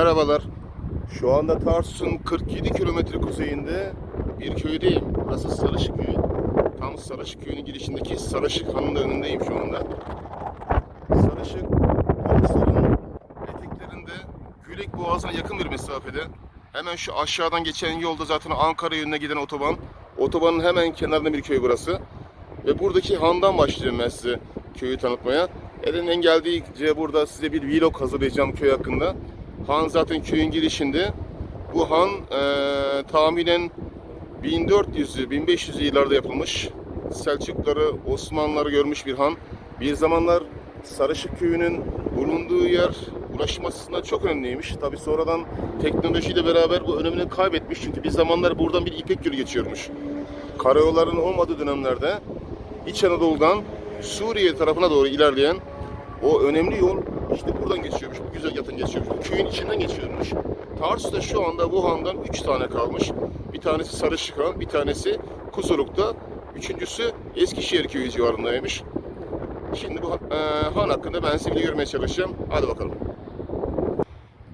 Merhabalar. Şu anda Tarsus'un 47 kilometre kuzeyinde bir köydeyim. Burası Sarışık Köyü. Tam Sarışık Köyü'nün girişindeki Sarışık Han'ın da önündeyim şu anda. Sarışık, Tarsus'un eteklerinde Gülek Boğazı'na yakın bir mesafede. Hemen şu aşağıdan geçen yolda zaten Ankara yönüne giden otoban. Otobanın hemen kenarında bir köy burası. Ve buradaki handan başlayacağım ben size köyü tanıtmaya. Elimden geldiğince burada size bir vlog hazırlayacağım köy hakkında. Han zaten köyün girişinde. Bu han eee tahminen 1400'lü 1500'lü yıllarda yapılmış. Selçukluları, Osmanlıları görmüş bir han. Bir zamanlar Sarışık köyünün bulunduğu yer ulaşım açısından çok önemliymiş. Tabi sonradan teknolojiyle beraber bu önemini kaybetmiş. Çünkü bir zamanlar buradan bir İpek yolu geçiyormuş. Karayolların olmadığı dönemlerde İç Anadolu'dan Suriye tarafına doğru ilerleyen o önemli yol işte buradan geçiyormuş. Bu güzergahtan geçiyormuş. Bu köyün içinden geçiyormuş. Tarsus'ta şu anda Wuhan'dan 3 tane kalmış. Bir tanesi Sarışık Han, bir tanesi Kuzuruk'ta, üçüncüsü Eskişehir köyü civarındaymış. Şimdi bu e, Han hakkında ben size vermeye çalışacağım. Hadi bakalım.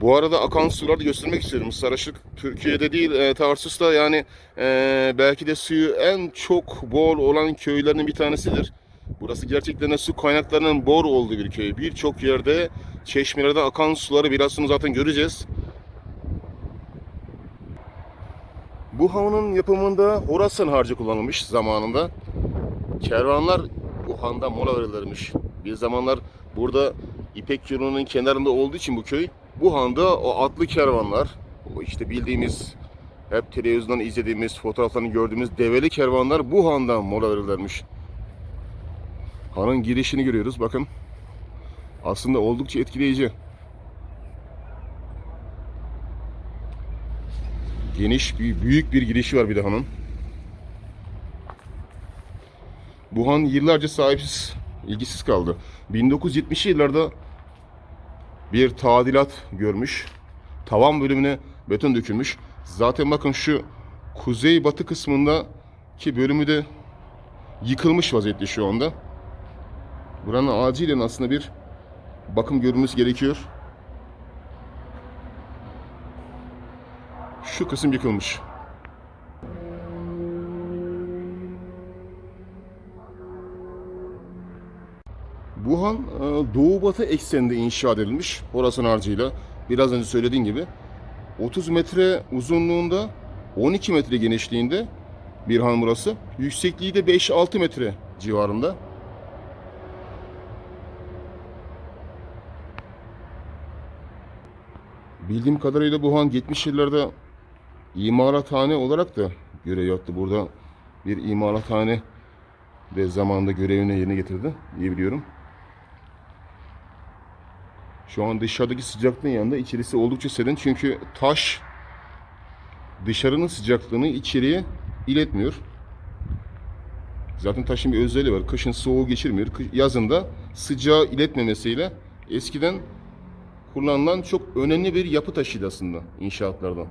Bu arada akan suları da göstermek istiyorum. Sarışık Türkiye'de değil e, Tarsus'ta yani e, belki de suyu en çok bol olan köylerin bir tanesidir. Burası gerçekten de su kaynaklarının bor olduğu bir köy. Birçok yerde çeşmelerde akan suları birazını zaten göreceğiz. Bu hamının yapımında Horasan harcı kullanılmış zamanında. Kervanlar bu handa mola verilirmiş. Bir zamanlar burada İpek yolunun kenarında olduğu için bu köy bu handa o atlı kervanlar, işte bildiğimiz hep televizyondan izlediğimiz, fotoğraflarını gördüğümüz develi kervanlar bu handan mola verirlermiş. Hanın girişini görüyoruz bakın. Aslında oldukça etkileyici. Geniş, bir, büyük bir girişi var bir de hanın. Bu han yıllarca sahipsiz, ilgisiz kaldı. 1970'li yıllarda bir tadilat görmüş. Tavan bölümüne beton dökülmüş. Zaten bakın şu kuzey batı kısmında ki bölümü de yıkılmış vaziyette şu anda. Buranın acilen aslında bir bakım görülmesi gerekiyor. Şu kısım yıkılmış. Bu han e, doğu batı ekseninde inşa edilmiş Horasan harcıyla. Biraz önce söylediğim gibi 30 metre uzunluğunda 12 metre genişliğinde bir han burası. Yüksekliği de 5-6 metre civarında. Bildiğim kadarıyla bu han 70 yıllarda imarathane olarak da görev yaptı. Burada bir imarathane de zamanında görevini yerine getirdi diye biliyorum. Şu an dışarıdaki sıcaklığın yanında içerisi oldukça serin çünkü taş dışarının sıcaklığını içeriye iletmiyor. Zaten taşın bir özelliği var. Kışın soğuğu geçirmiyor. Kış- Yazın da sıcağı iletmemesiyle eskiden kullanılan çok önemli bir yapı taşıydı aslında inşaatlardan.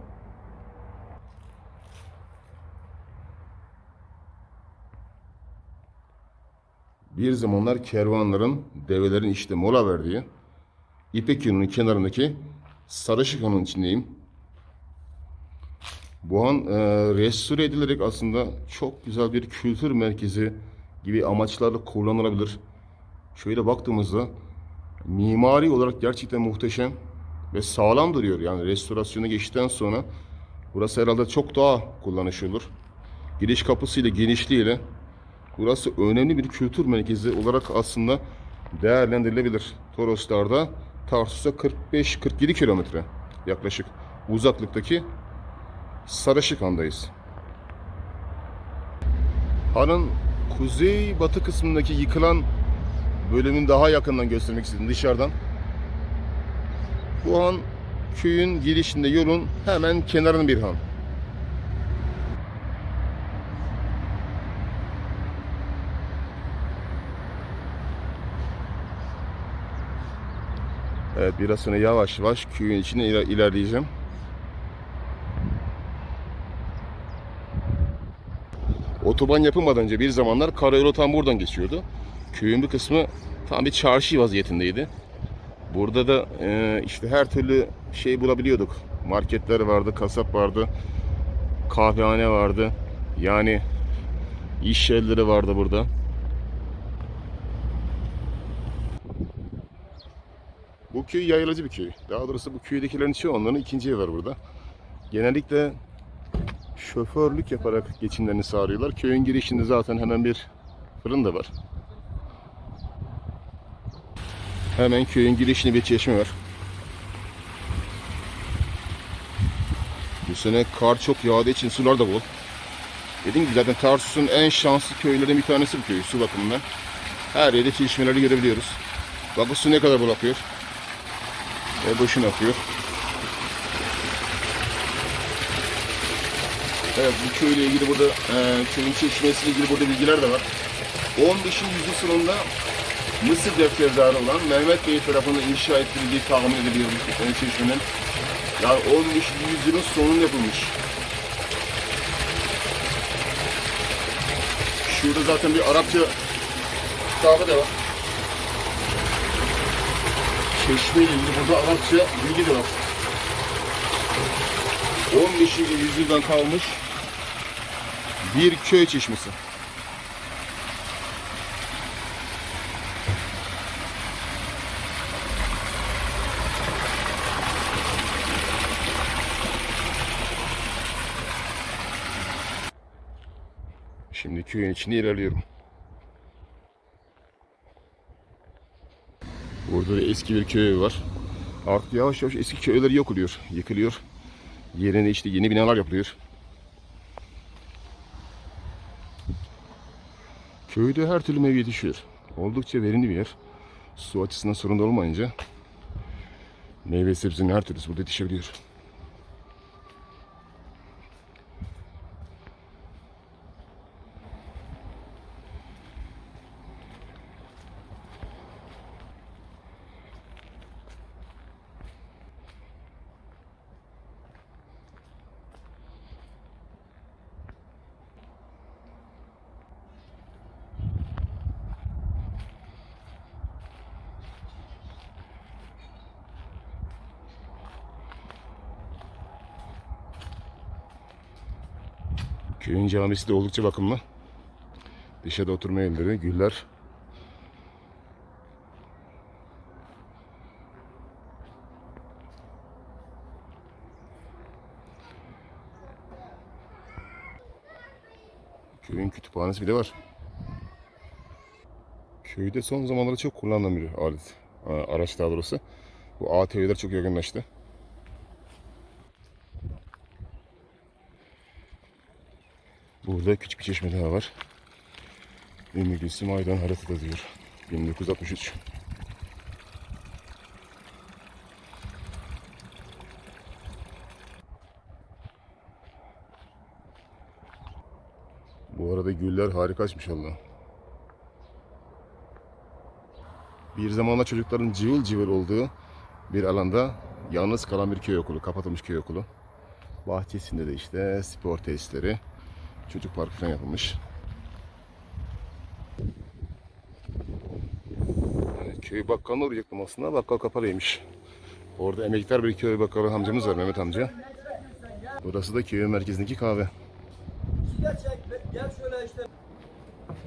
Bir zamanlar kervanların, develerin işte mola verdiği İpek yolunun kenarındaki Sarışık Han'ın içindeyim. Bu han e, restore edilerek aslında çok güzel bir kültür merkezi gibi amaçlarla kullanılabilir. Şöyle baktığımızda mimari olarak gerçekten muhteşem ve sağlam duruyor. Yani restorasyona geçtikten sonra burası herhalde çok daha kullanışlı olur. Giriş kapısıyla genişliğiyle burası önemli bir kültür merkezi olarak aslında değerlendirilebilir. Toroslar'da Tarsus'a 45-47 kilometre yaklaşık uzaklıktaki Sarışık Han'dayız. Hanın kuzey batı kısmındaki yıkılan bölümün daha yakından göstermek istedim dışarıdan. Bu han köyün girişinde yolun hemen kenarında bir han. Evet biraz sonra yavaş yavaş köyün içine iler- ilerleyeceğim. Otoban yapılmadan önce bir zamanlar karayolu tam buradan geçiyordu. Köyün bir kısmı tam bir çarşı vaziyetindeydi. Burada da e, işte her türlü şey bulabiliyorduk. Marketler vardı, kasap vardı, kahvehane vardı. Yani iş yerleri vardı burada. Bu köy yayılacı bir köy. Daha doğrusu bu köydekilerin çoğunluğunun ikinci evi var burada. Genellikle şoförlük yaparak geçimlerini sağlıyorlar. Köyün girişinde zaten hemen bir fırın da var. Hemen köyün girişinde bir çeşme var. Bu sene kar çok yağdığı için sular da bol. Dediğim gibi zaten Tarsus'un en şanslı köylerinden bir tanesi bu köy su bakımından. Her yerde çeşmeleri görebiliyoruz. Bak bu su ne kadar bol akıyor. Ve boşuna akıyor. Evet bu köyle ilgili burada e, köyün çeşmesiyle ilgili burada bilgiler de var. 15. yüzyıl sonunda Mısır defterdarı olan Mehmet Bey tarafından inşa ettirildiği tahmin ediliyor bu çeşmenin. Yani 15. yüzyılın sonunda yapılmış. Şurada zaten bir Arapça kitabı da var. Çeşme ile ilgili burada Arapça bilgi de var. 15. yüzyıldan kalmış bir köy çeşmesi. Şimdi köyün içinde ilerliyorum. Burada da eski bir köy var. Artık yavaş yavaş eski köyler yok oluyor, yıkılıyor. Yerine işte yeni binalar yapılıyor. Köyde her türlü meyve yetişiyor. Oldukça verimli bir yer. Su açısından sorun olmayınca meyve sebzenin her türlüsü burada yetişebiliyor. Köyün camisi de oldukça bakımlı. Dışarıda oturma yerleri, güller. Köyün kütüphanesi bile var. Köyde son zamanlarda çok kullanılan bir alet. Araç daha doğrusu. Bu ATV'ler çok yaygınlaştı. Burada küçük bir çeşme daha var. Ümmü Gülsüm haritada diyor. 1963. Bu arada güller harikaçmış Allah. Bir zamanlar çocukların cıvıl cıvıl olduğu bir alanda yalnız kalan bir köy okulu, kapatılmış köy okulu. Bahçesinde de işte spor tesisleri, çocuk parkı falan yapılmış. Köy bakkalına uğrayacaktım aslında. Bakkal kapalıymış. Orada emektar bir köy bakkalı amcamız var Mehmet amca. Burası da köyün merkezindeki kahve.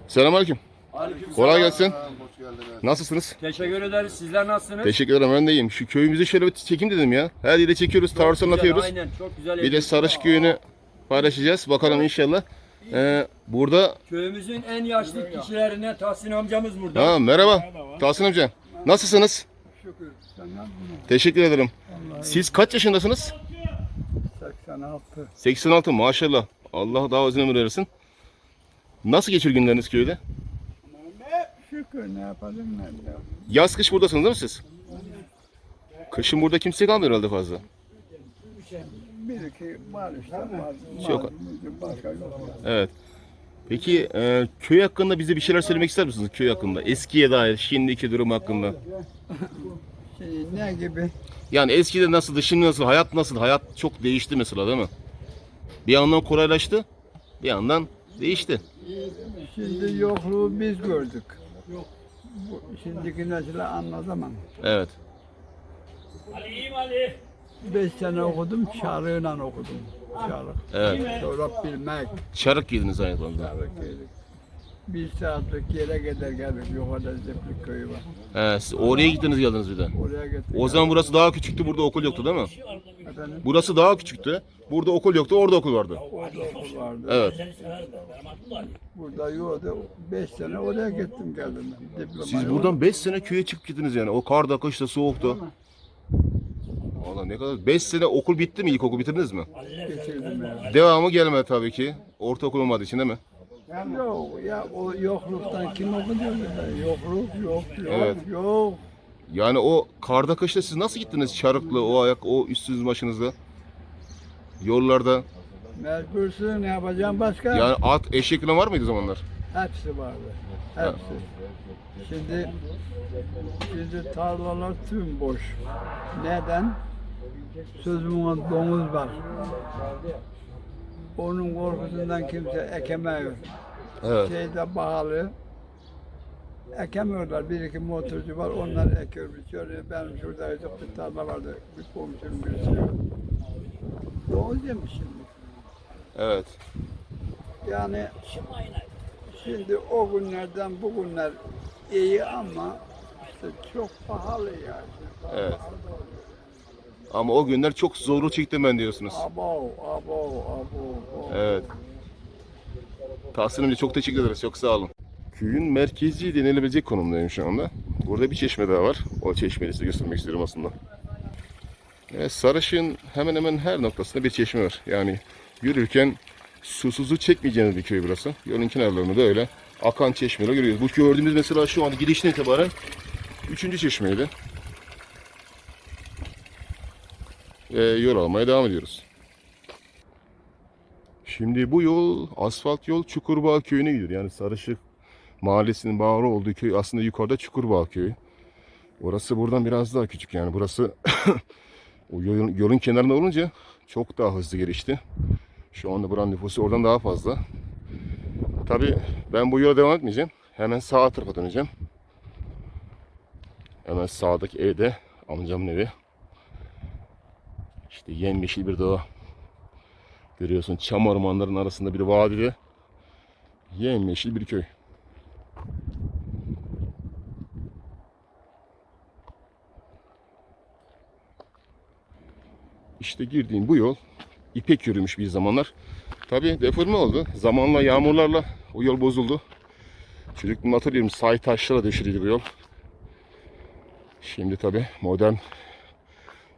Selamünaleyküm. Aleyküm Kolay gelsin. Hoş geldiniz. Nasılsınız? Teşekkür ederiz. Sizler nasılsınız? Teşekkür ederim ben de iyiyim. Şu köyümüzü şöyle bir çekim dedim ya. Her yere çekiyoruz, güzel, anlatıyoruz. Aynen çok güzel. Bir de. Sarışık köyünü paylaşacağız. Bakalım inşallah. Ee, burada Köyümüzün en yaşlı kişilerinden Tahsin amcamız burada. ha, merhaba. Tahsin amca. Nasılsınız? Şükür. Senden Teşekkür ederim. Siz kaç yaşındasınız? 86. 86 maşallah. Allah daha uzun ömür versin. Nasıl geçiyor günleriniz köyde? Şükür ne yapalım ne de. Yaz kış buradasınız değil mi siz? Kışın burada kimse kalmıyor herhalde fazla. Bir iki var işte. Var, Yok. var, Başka yok. Evet. Peki e, köy hakkında bize bir şeyler söylemek ister misiniz köy hakkında? Eskiye dair, şimdiki durum hakkında. Şey, ne gibi? Yani eskiden nasıldı, şimdi nasıl, hayat nasıl? Hayat çok değişti mesela değil mi? Bir yandan kolaylaştı, bir yandan değişti. Şimdi yokluğu biz gördük. Bu, şimdiki nesile anlatamam. Evet. Beş sene okudum, çarığıyla okudum. Çarık. Evet. Sonra bilmek. Çarık giydiniz aynı zamanda. Çarık yedik. Bir saatlik yere gider geldik. Yukarıda Zeplik köyü var. He, siz oraya gittiniz geldiniz bir de. Oraya gittik. O zaman burası daha küçüktü, burada okul yoktu değil mi? Efendim, Burası daha küçüktü. Burada okul yoktu, orada okul vardı. orada okul vardı. Evet. Burada yoktu. Beş sene oraya gittim geldim. Diploma Siz yok. buradan 5 sene köye çıkıp gittiniz yani. O karda, kışta, soğukta. Valla ne kadar. 5 sene okul bitti mi? İlkokul bitirdiniz mi? yani. Devamı gelmedi tabii ki. Ortaokul olmadığı için değil mi? Yok ya o yokluktan kim okudu? Yokluk yok yok Evet. yok. Yani o karda kışta siz nasıl gittiniz? Çarıklı, o ayak, o üstünüz başınızda. Yollarda. Mecbursun ne yapacağım başka? Yani at, eşek falan var mıydı o zamanlar? Hepsi vardı. Hepsi. Şimdi şimdi tarlalar tüm boş. Neden? Sözümün domuz var. Onun korkusundan kimse ekemiyor. Evet. Şeyde pahalı. Ekemiyorlar. Bir iki motorcu var. Onlar ekiyor, biçiyor. Benim şurada bir tarla vardı. Bir komşunun birisi. Doğru demiş şimdi. Evet. Yani şimdi o günlerden bugünler iyi ama işte çok pahalı yani. Evet. Ama o günler çok zorlu çektim ben diyorsunuz. Abo, abo, abo. Evet. Tahsin amca çok teşekkür ederiz. Çok sağ olun. Köyün merkezi denilebilecek konumdayım şu anda. Burada bir çeşme daha var. O çeşmeyi size göstermek istiyorum aslında. Evet, Sarışın hemen hemen her noktasında bir çeşme var. Yani yürürken susuzu çekmeyeceğiniz bir köy burası. Yolun kenarlarında da öyle akan çeşmeleri görüyoruz. Bu gördüğümüz mesela şu an girişten itibaren üçüncü çeşmeydi. Ve yol almaya devam ediyoruz. Şimdi bu yol asfalt yol Çukurbağ köyüne gidiyor. Yani Sarışık mahallesinin bağlı olduğu köy aslında yukarıda Çukurbağ köyü. Orası buradan biraz daha küçük yani burası o yolun, yolun kenarında olunca çok daha hızlı gelişti. Şu anda buranın nüfusu oradan daha fazla. Tabi ben bu yola devam etmeyeceğim. Hemen sağ tarafa döneceğim. Hemen sağdaki evde amcamın evi. İşte yemyeşil bir doğa. Görüyorsun çam ormanların arasında bir vadide yemyeşil bir köy. İşte girdiğim bu yol ipek yürümüş bir zamanlar. Tabi deforme oldu. Zamanla yağmurlarla o yol bozuldu. Çocukluğumda hatırlıyorum say taşlara döşeliydi bu yol. Şimdi tabi modern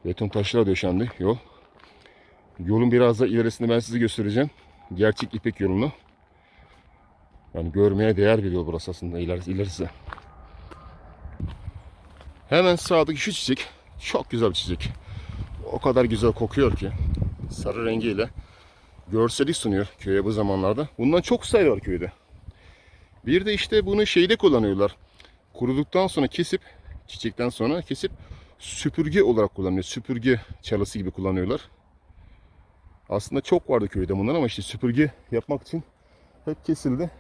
beton taşlara döşendi yol. Yolun biraz da ilerisini ben size göstereceğim. Gerçek İpek yolunu. Yani görmeye değer bir yol burası aslında ilerisi. ilerisi. Hemen sağdaki şu çiçek çok güzel bir çiçek. O kadar güzel kokuyor ki sarı rengiyle görsellik sunuyor köye bu zamanlarda. Bundan çok sayı var köyde. Bir de işte bunu şeyde kullanıyorlar. Kuruduktan sonra kesip çiçekten sonra kesip süpürge olarak kullanıyor. Süpürge çalısı gibi kullanıyorlar. Aslında çok vardı köyde bunlar ama işte süpürge yapmak için hep kesildi.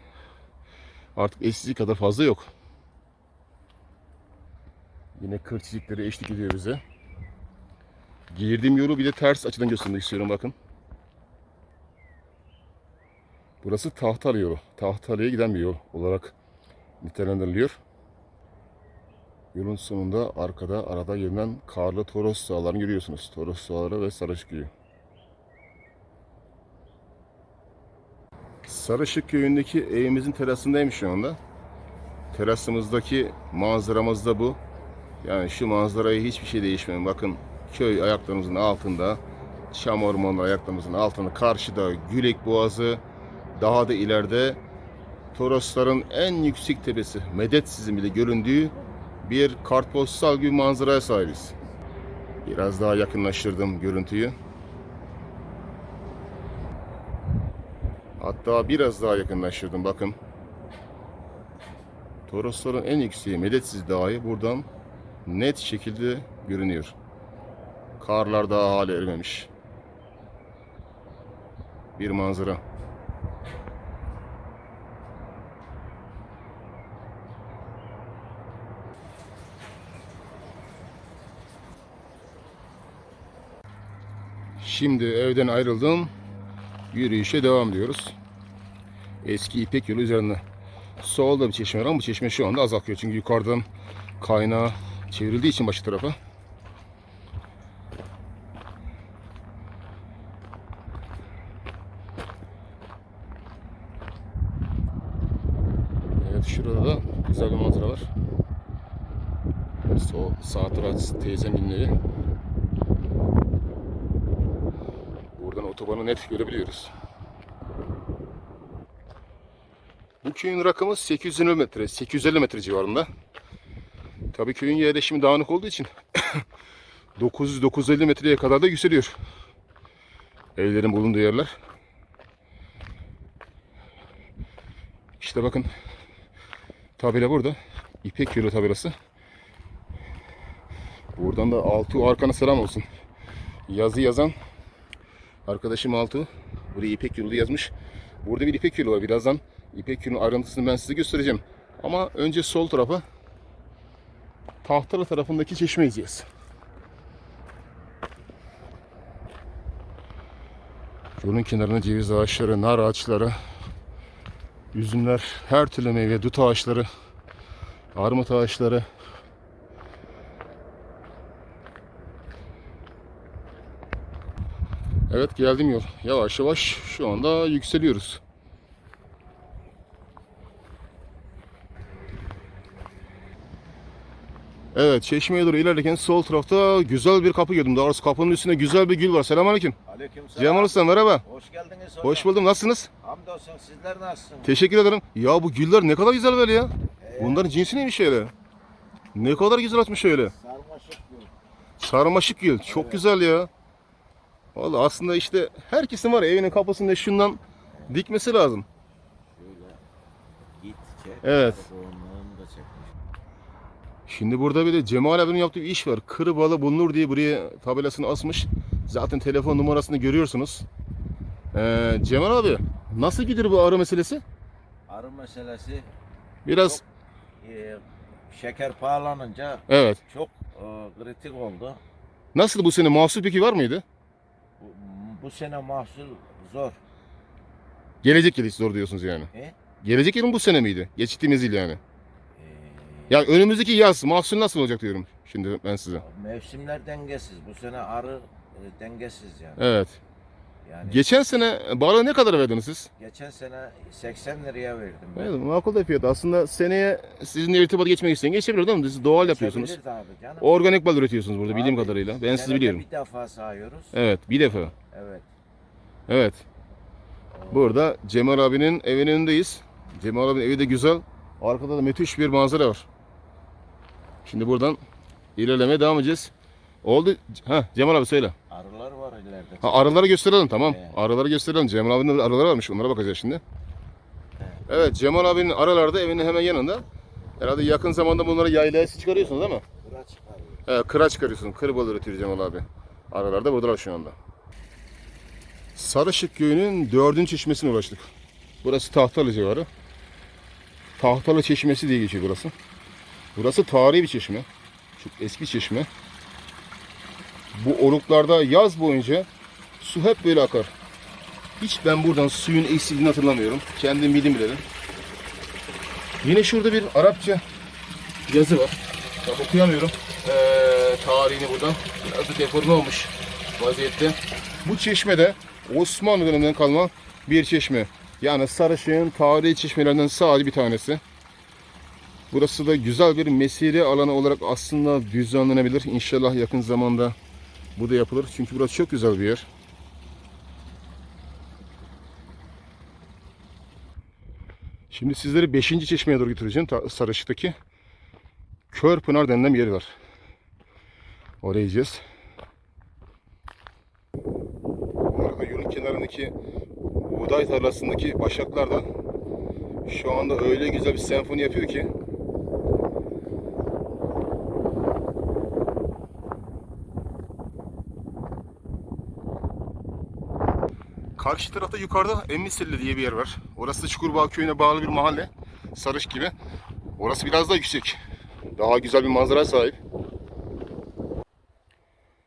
Artık eskisi kadar fazla yok. Yine kır çiçekleri eşlik ediyor bize. Girdiğim yolu bir de ters açıdan göstermek istiyorum bakın. Burası Tahtalı yolu. Tahtalı'ya giden bir yol olarak nitelendiriliyor. Yolun sonunda arkada arada görünen karlı Toros Dağları'nı görüyorsunuz. Toros Dağları ve Sarışık Köyü. Sarışık köyündeki evimizin terasındayım şu anda. Terasımızdaki manzaramız da bu. Yani şu manzarayı hiçbir şey değişmiyor. Bakın köy ayaklarımızın altında, çam ormanları ayaklarımızın altında, karşıda Gülek Boğazı, daha da ileride Torosların en yüksek tepesi, Medetsiz'in bile göründüğü bir kartpostal gibi manzaraya sahibiz. Biraz daha yakınlaştırdım görüntüyü. Hatta biraz daha yakınlaştırdım bakın. Torosların en yükseği Medetsiz Dağı buradan net şekilde görünüyor. Karlar daha hala erimemiş. Bir manzara. Şimdi evden ayrıldım. Yürüyüşe devam ediyoruz. Eski İpek yolu üzerinde. Solda bir çeşme var ama bu çeşme şu anda az akıyor. Çünkü yukarıdan kaynağı çevrildiği için başı tarafa. Evet şurada da güzel bir manzara var. Sol sağ taraf teyzemin evi. Buradan otobanı net görebiliyoruz. Bu rakamı 850 metre, 850 metre civarında. Tabii köyün yerleşimi dağınık olduğu için 900-950 metreye kadar da yükseliyor. Evlerin bulunduğu yerler. İşte bakın tabela burada. İpek yolu tabelası. Buradan da Altuğ arkana selam olsun. Yazı yazan arkadaşım Altuğ. Buraya İpek yolu yazmış. Burada bir İpek yolu var. Birazdan İpek yolunun ayrıntısını ben size göstereceğim. Ama önce sol tarafa Tahtalı tarafındaki çeşme izleyeceğiz. Yolun kenarında ceviz ağaçları, nar ağaçları, üzümler, her türlü meyve, dut ağaçları, armut ağaçları. Evet geldim yol. Yavaş yavaş şu anda yükseliyoruz. Evet çeşmeye doğru ilerlerken sol tarafta güzel bir kapı gördüm. Daha doğrusu kapının üstünde güzel bir gül var. Selamünaleyküm. Aleykümselam. Cemal Usta merhaba. Hoş geldiniz hocam. Hoş buldum. Nasılsınız? Hamdolsun sizler nasılsınız? Teşekkür ederim. Ya bu güller ne kadar güzel böyle ya. Bunların cinsi neymiş öyle? Ne kadar güzel açmış öyle. Sarmaşık gül. Sarmaşık gül. Çok güzel ya. Vallahi aslında işte herkesin var ya, evinin kapısında şundan dikmesi lazım. Şöyle git çek. Evet. Çekmiş. Şimdi burada bir de Cemal abinin yaptığı bir iş var. Kırı balı bulunur diye buraya tabelasını asmış. Zaten telefon numarasını görüyorsunuz. Ee, Cemal abi nasıl gidiyor bu arı meselesi? Arı meselesi Biraz e, şeker pahalanınca evet. çok e, kritik oldu. Nasıl bu sene mahsul peki var mıydı? Bu, bu sene mahsul zor. Gelecek yıl zor diyorsunuz yani. E? Gelecek yılın bu sene miydi? Geçtiğimiz yıl yani. Yani önümüzdeki yaz mahsul nasıl olacak diyorum şimdi ben size. mevsimler dengesiz. Bu sene arı e, dengesiz yani. Evet. Yani Geçen sene balığı ne kadar verdiniz siz? geçen sene 80 liraya verdim. ben. Evet, makul da fiyat. Aslında seneye sizinle irtibat geçmek isteyen geçebilir değil mi? Siz doğal yapıyorsunuz. Geçebilir tabii canım. Organik bal üretiyorsunuz burada bildiğim Abi, kadarıyla. Ben sizi senede biliyorum. Bir defa sağıyoruz. Evet bir defa. Evet. Evet. Burada Cemal abinin evinin önündeyiz. Cemal abinin evi de güzel. Arkada da müthiş bir manzara var. Şimdi buradan ilerlemeye devam edeceğiz. Oldu. Ha Cemal abi söyle. Arılar var ileride. Ha arıları gösterelim tamam. Evet. Arıları gösterelim. Cemal abinin arıları varmış. Onlara bakacağız şimdi. Evet Cemal abinin arılarda evinin hemen yanında. Herhalde yakın zamanda bunları yaylaya çıkarıyorsunuz değil mi? Kıra çıkarıyor. Evet, kıra çıkarıyorsun. Kır balı üretiyor Cemal abi. Aralarda buradalar şu anda. Sarışık köyünün dördüncü çeşmesine ulaştık. Burası Tahtalı civarı. Tahtalı çeşmesi diye geçiyor burası. Burası tarihi bir çeşme. Çok eski çeşme. Bu oluklarda yaz boyunca su hep böyle akar. Hiç ben buradan suyun eksildiğini hatırlamıyorum. Kendim bildim bilelim. Yine şurada bir Arapça yazı var. Bak okuyamıyorum. Ee, tarihini buradan. Biraz da deforme olmuş vaziyette. Bu çeşme de Osmanlı döneminden kalma bir çeşme. Yani Sarışık'ın tarihi çeşmelerinden sadece bir tanesi. Burası da güzel bir mesire alanı olarak aslında düzenlenebilir. İnşallah yakın zamanda bu da yapılır. Çünkü burası çok güzel bir yer. Şimdi sizleri 5. çeşmeye doğru götüreceğim. Ta- Sarışık'taki. Körpınar denilen bir yer var. Oraya gideceğiz. Arada yolun kenarındaki buğday tarlasındaki başaklar da şu anda öyle güzel bir senfoni yapıyor ki Karşı tarafta yukarıda Emmisilli diye bir yer var. Orası Çukurbağ köyüne bağlı bir mahalle. Sarış gibi. Orası biraz daha yüksek. Daha güzel bir manzara sahip.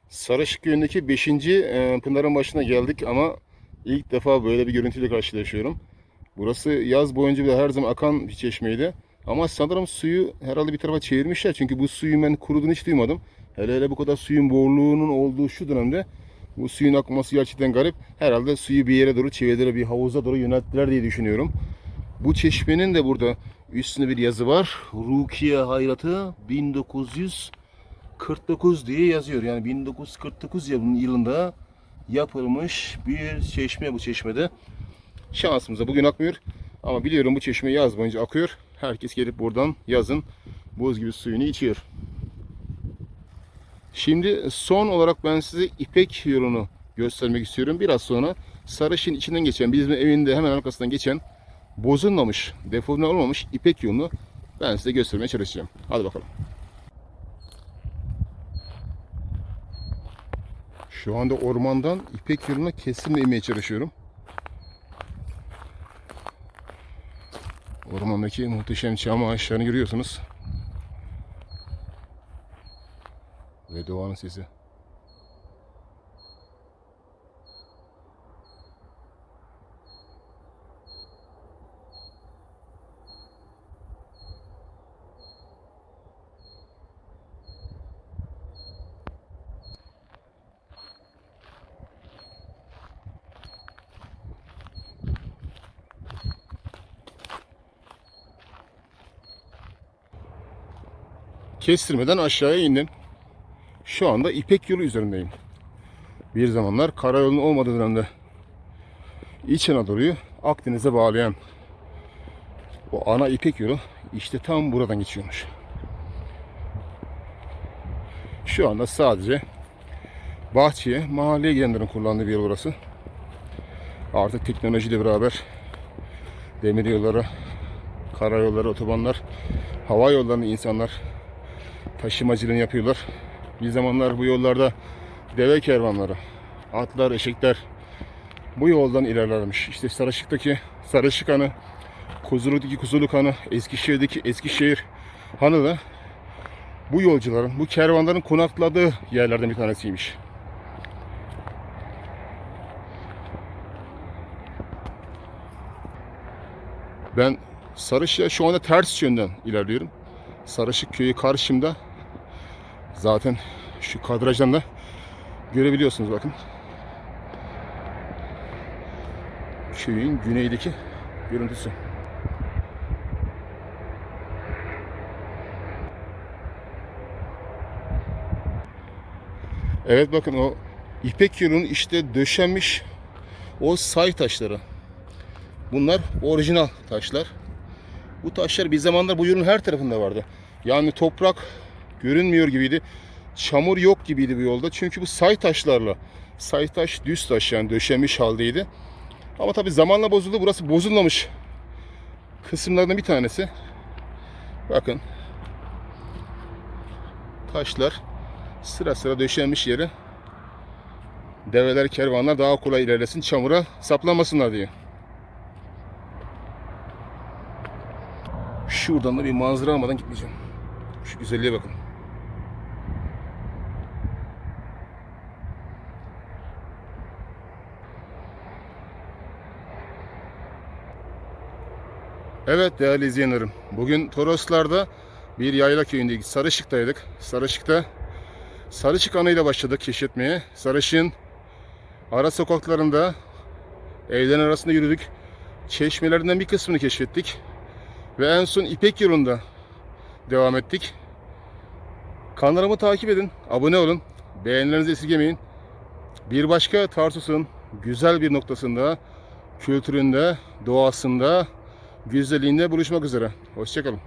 Sarışık Köyü'ndeki 5. e, Pınar'ın başına geldik ama ilk defa böyle bir görüntüyle karşılaşıyorum. Burası yaz boyunca bile her zaman akan bir çeşmeydi. Ama sanırım suyu herhalde bir tarafa çevirmişler. Çünkü bu suyun ben kuruduğunu hiç duymadım. Hele hele bu kadar suyun borluğunun olduğu şu dönemde bu suyun akması gerçekten garip. Herhalde suyu bir yere doğru çevirdiler, bir havuza doğru yönelttiler diye düşünüyorum. Bu çeşmenin de burada üstünde bir yazı var. Rukiye Hayratı 1949 diye yazıyor. Yani 1949 yılın- yılında yapılmış bir çeşme bu çeşmede. Şansımıza bugün akmıyor. Ama biliyorum bu çeşme yaz boyunca akıyor. Herkes gelip buradan yazın buz gibi suyunu içiyor. Şimdi son olarak ben size İpek yolunu göstermek istiyorum. Biraz sonra Sarışın içinden geçen, bizim evinde hemen arkasından geçen bozulmamış, deforme olmamış İpek yolunu ben size göstermeye çalışacağım. Hadi bakalım. Şu anda ormandan İpek yoluna kesimle inmeye çalışıyorum. Ormandaki muhteşem çam ağaçlarını görüyorsunuz. Ve doğanın sesi. Kestirmeden aşağıya indim. Şu anda İpek yolu üzerindeyim. Bir zamanlar karayolunun olmadığı dönemde İç Anadolu'yu Akdeniz'e bağlayan o ana İpek yolu işte tam buradan geçiyormuş. Şu anda sadece bahçeye, mahalleye gidenlerin kullandığı bir yol burası. Artık teknolojiyle beraber demir yolları, karayolları, otobanlar, hava yollarını insanlar taşımacılığını yapıyorlar. Bir zamanlar bu yollarda deve kervanları, atlar, eşekler bu yoldan ilerlermiş. İşte Sarışık'taki Sarışık Hanı, Kuzuluk'taki Kuzuluk Hanı, Eskişehir'deki Eskişehir Hanı da bu yolcuların, bu kervanların konakladığı yerlerden bir tanesiymiş. Ben Sarışık'a şu anda ters yönden ilerliyorum. Sarışık köyü karşımda. Zaten şu kadrajdan da görebiliyorsunuz bakın. Köyün güneydeki görüntüsü. Evet bakın o İpek yolunun işte döşenmiş o say taşları. Bunlar orijinal taşlar. Bu taşlar bir zamanlar bu yolun her tarafında vardı. Yani toprak görünmüyor gibiydi. Çamur yok gibiydi bu yolda. Çünkü bu say taşlarla, say taş düz taş yani döşenmiş haldeydi. Ama tabi zamanla bozuldu. Burası bozulmamış kısımlardan bir tanesi. Bakın. Taşlar sıra sıra döşenmiş yeri. Develer, kervanlar daha kolay ilerlesin, çamura saplanmasınlar diye. Şuradan da bir manzara almadan gitmeyeceğim. Şu güzelliğe bakın. Evet değerli izleyenlerim. Bugün Toroslar'da bir yayla köyündeyiz. Sarışık'taydık. Sarışık'ta Sarışık anıyla başladık keşfetmeye. Sarışık'ın ara sokaklarında evlerin arasında yürüdük. Çeşmelerinden bir kısmını keşfettik. Ve en son İpek yolunda devam ettik. Kanalımı takip edin, abone olun, beğenilerinizi esirgemeyin. Bir başka Tarsus'un güzel bir noktasında, kültüründe, doğasında, güzelliğinde buluşmak üzere. Hoşçakalın.